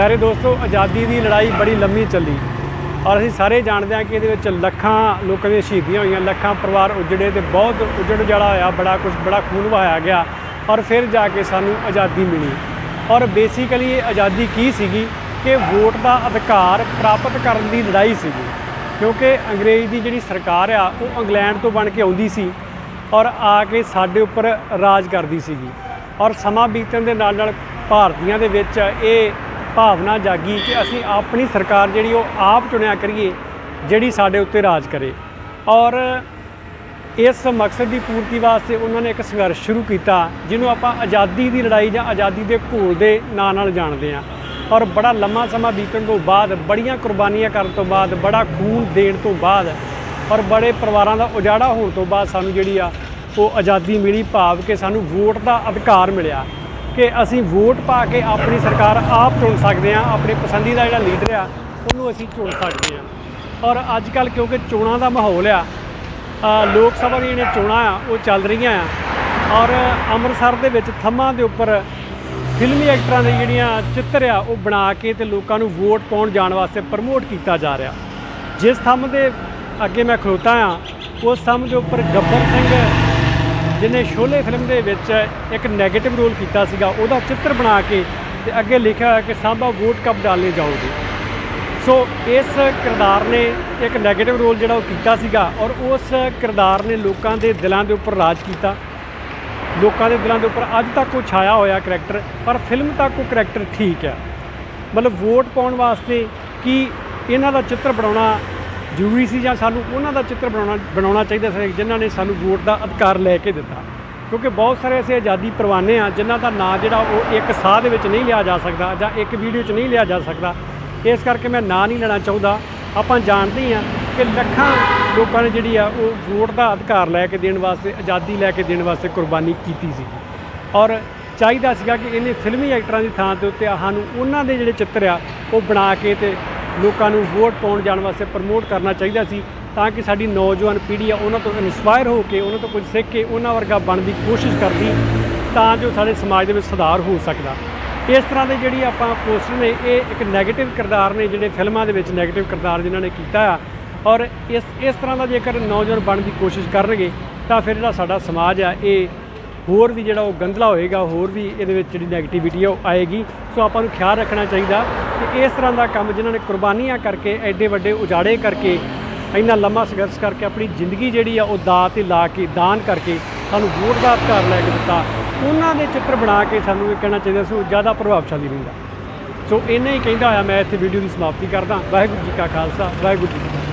ਪਿਆਰੇ ਦੋਸਤੋ, ਆਜ਼ਾਦੀ ਦੀ ਲੜਾਈ ਬੜੀ ਲੰਮੀ ਚੱਲੀ ਔਰ ਅਸੀਂ ਸਾਰੇ ਜਾਣਦੇ ਹਾਂ ਕਿ ਇਹਦੇ ਵਿੱਚ ਲੱਖਾਂ ਲੋਕਾਂ ਦੀਆਂ ਸ਼ਹੀਦੀਆਂ ਹੋਈਆਂ, ਲੱਖਾਂ ਪਰਿਵਾਰ ਉਜੜੇ ਤੇ ਬਹੁਤ ਉਜੜ ਜੜਾ ਹੋਇਆ, ਬੜਾ ਕੁਝ ਬੜਾ ਖੂਨ ਵਹਾਇਆ ਗਿਆ ਔਰ ਫਿਰ ਜਾ ਕੇ ਸਾਨੂੰ ਆਜ਼ਾਦੀ ਮਿਲੀ ਔਰ ਬੇਸਿਕਲੀ ਇਹ ਆਜ਼ਾਦੀ ਕੀ ਸੀਗੀ ਕਿ ਵੋਟ ਦਾ ਅਧਿਕਾਰ ਪ੍ਰਾਪਤ ਕਰਨ ਦੀ ਲੜਾਈ ਸੀਗੀ ਕਿਉਂਕਿ ਅੰਗਰੇਜ਼ ਦੀ ਜਿਹੜੀ ਸਰਕਾਰ ਆ, ਉਹ ਇੰਗਲੈਂਡ ਤੋਂ ਬਣ ਕੇ ਆਉਂਦੀ ਸੀ ਔਰ ਆ ਕੇ ਸਾਡੇ ਉੱਪਰ ਰਾਜ ਕਰਦੀ ਸੀਗੀ ਔਰ ਸਮਾਂ ਬੀਤਣ ਦੇ ਨਾਲ ਨਾਲ ਭਾਰਤੀਆਂ ਦੇ ਵਿੱਚ ਇਹ ਭਾਵਨਾ ਜਾਗੀ ਕਿ ਅਸੀਂ ਆਪਣੀ ਸਰਕਾਰ ਜਿਹੜੀ ਉਹ ਆਪ ਚੁਣਿਆ ਕਰੀਏ, ਜਿਹੜੀ ਸਾਡੇ ਉੱਤੇ ਰਾਜ ਕਰੇ। ਔਰ ਇਸ ਮਕਸਦ ਦੀ ਪੂਰਤੀ ਵਾਸਤੇ ਉਹਨਾਂ ਨੇ ਇੱਕ ਸੰਘਰਸ਼ ਸ਼ੁਰੂ ਕੀਤਾ, ਜਿਹਨੂੰ ਆਪਾਂ ਆਜ਼ਾਦੀ ਦੀ ਲੜਾਈ ਜਾਂ ਆਜ਼ਾਦੀ ਦੇ ਘੋਲ ਦੇ ਨਾਂ ਨਾਲ ਜਾਣਦੇ ਹਾਂ। ਔਰ ਬੜਾ ਲੰਮਾ ਸਮਾਂ ਬੀਤਣ ਤੋਂ ਬਾਅਦ, ਬੜੀਆਂ ਕੁਰਬਾਨੀਆਂ ਕਰਨ ਤੋਂ ਬਾਅਦ, ਬੜਾ ਖੂਨ ਦੇਣ ਤੋਂ ਬਾਅਦ, ਔਰ ਬੜੇ ਪਰਿਵਾਰਾਂ ਦਾ ਉਜਾੜਾ ਹੋਣ ਤੋਂ ਬਾਅਦ ਸਾਨੂੰ ਜਿਹੜੀ ਆ, ਉਹ ਆਜ਼ਾਦੀ ਮਿਲੀ, ਭਾਵ ਕਿ ਸਾਨੂੰ ਵੋਟ ਦਾ ਅਧਿਕਾਰ ਮਿਲਿਆ। ਕਿ ਅਸੀਂ ਵੋਟ ਪਾ ਕੇ ਆਪਣੀ ਸਰਕਾਰ ਆਪ ਚੁਣ ਸਕਦੇ ਹਾਂ, ਆਪਣੇ ਪਸੰਦੀਦਾ ਜਿਹੜਾ ਲੀਡਰ ਆ, ਉਹਨੂੰ ਅਸੀਂ ਚੁਣ ਸਕਦੇ ਹਾਂ। ਔਰ ਅੱਜ ਕੱਲ ਕਿਉਂਕਿ ਚੋਣਾਂ ਦਾ ਮਾਹੌਲ ਆ ਲੋਕ ਸਭਾ ਦੀਆਂ ਜਿਹੜੀਆਂ ਚੋਣਾਂ ਆ, ਉਹ ਚੱਲ ਰਹੀਆਂ ਆ। ਔਰ ਅੰਮ੍ਰਿਤਸਰ ਦੇ ਵਿੱਚ ਥੰਮਾਂ ਦੇ ਉੱਪਰ ਫਿਲਮੀ ਐਕਟਰਾਂ ਦੇ ਜਿਹੜੀਆਂ ਚਿੱਤਰ ਆ, ਉਹ ਬਣਾ ਕੇ ਤੇ ਲੋਕਾਂ ਨੂੰ ਵੋਟ ਪਾਉਣ ਜਾਣ ਵਾਸਤੇ ਪ੍ਰਮੋਟ ਕੀਤਾ ਜਾ ਰਿਹਾ। ਜਿਸ ਥੰਮ ਦੇ ਅੱਗੇ ਮੈਂ ਖਲੋਤਾ ਆ, ਉਸ ਥੰਮ ਦੇ ਉੱਪਰ ਗੱਬਰ ਸਿੰਘ ਜਿਹਨੇ ਸ਼ੋਲੇ ਫਿਲਮ ਦੇ ਵਿੱਚ ਇੱਕ 네ਗੇਟਿਵ ਰੋਲ ਕੀਤਾ ਸੀਗਾ, ਉਹਦਾ ਚਿੱਤਰ ਬਣਾ ਕੇ ਤੇ ਅੱਗੇ ਲਿਖਿਆ ਹੋਇਆ ਕਿ ਸਾਂਭਾ ਵੋਟ ਕੱਪ ਡਾਲਨੇ ਜਾਓਗੇ। ਸੋ ਇਸ ਕਿਰਦਾਰ ਨੇ ਇੱਕ 네ਗੇਟਿਵ ਰੋਲ ਜਿਹੜਾ ਉਹ ਕੀਤਾ ਸੀਗਾ ਔਰ ਉਸ ਕਿਰਦਾਰ ਨੇ ਲੋਕਾਂ ਦੇ ਦਿਲਾਂ ਦੇ ਉੱਪਰ ਰਾਜ ਕੀਤਾ। ਲੋਕਾਂ ਦੇ ਦਿਲਾਂ ਦੇ ਉੱਪਰ ਅੱਜ ਤੱਕ ਉਹ ਛਾਇਆ ਹੋਇਆ ਕਰੈਕਟਰ ਪਰ ਫਿਲਮ ਤੱਕ ਉਹ ਕਰੈਕਟਰ ਠੀਕ ਆ। ਮਤਲਬ ਵੋਟ ਪਾਉਣ ਵਾਸਤੇ ਕੀ ਇਹਨਾਂ ਦਾ ਚਿੱਤਰ ਬਣਾਉਣਾ ਜ਼ਰੂਰੀ ਸੀ ਜਾਂ ਸਾਨੂੰ ਉਹਨਾਂ ਦਾ ਚਿੱਤਰ ਬਣਾਉਣਾ ਬਣਾਉਣਾ ਚਾਹੀਦਾ ਸੀ ਜਿਨ੍ਹਾਂ ਨੇ ਸਾਨੂੰ ਵੋਟ ਦਾ ਅਧਿਕਾਰ ਲੈ ਕੇ ਦਿੱਤਾ। ਕਿਉਂਕਿ ਬਹੁਤ ਸਾਰੇ ਐਸੇ ਆਜ਼ਾਦੀ ਪਰਵਾਨੇ ਆ ਜਿਨ੍ਹਾਂ ਦਾ ਨਾਂ ਜਿਹੜਾ ਉਹ ਇੱਕ ਸਾਹ ਦੇ ਵਿੱਚ ਨਹੀਂ ਲਿਆ ਜਾ ਸਕਦਾ ਜਾਂ ਇੱਕ ਵੀਡੀਓ 'ਚ ਨਹੀਂ ਲਿਆ ਜਾ ਸਕਦਾ। ਇਸ ਕਰਕੇ ਮੈਂ ਨਾਂ ਨਹੀਂ ਲੈਣਾ ਚਾਹੁੰਦਾ। ਆਪਾਂ ਜਾਣਦੇ ਹਾਂ ਕਿ ਲੱਖਾਂ ਲੋਕਾਂ ਨੇ ਜਿਹੜੀ ਆ ਉਹ ਵੋਟ ਦਾ ਅਧਿਕਾਰ ਲੈ ਕੇ ਦੇਣ ਵਾਸਤੇ, ਆਜ਼ਾਦੀ ਲੈ ਕੇ ਦੇਣ ਵਾਸਤੇ ਕੁਰਬਾਨੀ ਕੀਤੀ ਸੀ। ਔਰ ਚਾਹੀਦਾ ਸੀਗਾ ਕਿ ਇਹਨੇ ਫਿਲਮੀ ਐਕਟਰਾਂ ਦੀ ਥਾਂ ਦੇ ਉੱਤੇ ਸਾਨੂੰ ਉਹਨਾਂ ਦੇ ਜਿਹੜੇ ਚਿੱਤਰ ਆ ਉਹ ਬਣਾ ਕੇ ਤੇ ਲੋਕਾਂ ਨੂੰ ਵੋਟ ਪਾਉਣ ਜਾਣ ਵਾਸਤੇ ਪ੍ਰਮੋਟ ਕਰਨਾ ਚਾਹੀਦਾ ਸੀ ਤਾਂ ਕਿ ਸਾਡੀ ਨੌਜਵਾਨ ਪੀੜ੍ਹੀ ਆ, ਉਹਨਾਂ ਤੋਂ ਇਨਸਪਾਇਰ ਹੋ ਕੇ, ਉਹਨਾਂ ਤੋਂ ਕੁਝ ਸਿੱਖ ਕੇ, ਉਹਨਾਂ ਵਰਗਾ ਬਣਨ ਦੀ ਕੋਸ਼ਿਸ਼ ਕਰਦੀ ਤਾਂ ਜੋ ਸਾਡੇ ਸਮਾਜ ਦੇ ਵਿੱਚ ਸੁਧਾਰ ਹੋ ਸਕਦਾ। ਇਸ ਤਰ੍ਹਾਂ ਦੇ ਜਿਹੜੀ ਆਪਾਂ ਪੋਸਟਰ ਨੇ, ਇਹ ਇੱਕ 네ਗੇਟਿਵ ਕਿਰਦਾਰ ਨੇ ਜਿਹੜੇ ਫਿਲਮਾਂ ਦੇ ਵਿੱਚ 네ਗੇਟਿਵ ਕਿਰਦਾਰ ਜਿਨ੍ਹਾਂ ਨੇ ਕੀਤਾ ਆ। ਔਰ ਇਸ ਇਸ ਤਰ੍ਹਾਂ ਦਾ ਜੇਕਰ ਨੌਜਵਾਨ ਬਣਨ ਦੀ ਕੋਸ਼ਿਸ਼ ਕਰਨਗੇ ਤਾਂ ਫਿਰ ਜਿਹੜਾ ਸਾਡਾ ਸਮਾਜ ਆ, ਇਹ ਹੋਰ ਵੀ ਜਿਹੜਾ ਉਹ ਗੰਧਲਾ ਹੋਏਗਾ, ਹੋਰ ਵੀ ਇਹਦੇ ਵਿੱਚ ਜਿਹੜੀ 네ਗੇਟਿਵਿਟੀ ਆ ਉਹ ਆਏਗੀ। ਸੋ ਆਪਾਂ ਨੂੰ ਖਿਆਲ ਰੱਖਣਾ ਚਾਹੀਦਾ ਕਿ ਇਸ ਤਰ੍ਹਾਂ ਦਾ ਕੰਮ ਜਿਨ੍ਹਾਂ ਨੇ ਕੁਰਬਾਨੀਆਂ ਕਰਕੇ, ਐਡੇ ਵੱਡੇ ਉਜਾੜੇ ਕਰਕੇ, ਇੰਨਾ ਲੰਮਾ ਸੰਘਰਸ਼ ਕਰਕੇ ਆਪਣੀ ਜ਼ਿੰਦਗੀ ਜਿਹੜੀ ਆ ਉਹ ਦਾਅ ਤੇ ਲਾ ਕੇ, ਦਾਨ ਕਰਕੇ ਸਾਨੂੰ ਵੋਟ ਦਾ ਅਧਿਕਾਰ ਲੈ ਕੇ ਦਿੱਤਾ, ਉਹਨਾਂ ਦੇ ਚਿੱਤਰ ਬਣਾ ਕੇ ਸਾਨੂੰ ਇਹ ਕਹਿਣਾ ਚਾਹੀਦਾ ਸੀ, ਉਹ ਜ਼ਿਆਦਾ ਪ੍ਰਭਾਵਸ਼ਾਲੀ ਰਹਿੰਦਾ ਸੋ ਇੰਨਾ ਹੀ ਕਹਿੰਦਾ ਹੋਇਆ ਮੈਂ ਇੱਥੇ ਵੀਡੀਓ ਦੀ ਸਮਾਪਤੀ ਕਰਦਾ। ਵਾਹਿਗੁਰੂ ਜੀ ਕਾ ਖਾਲਸਾ, ਵਾਹਿਗੁਰੂ ਜੀ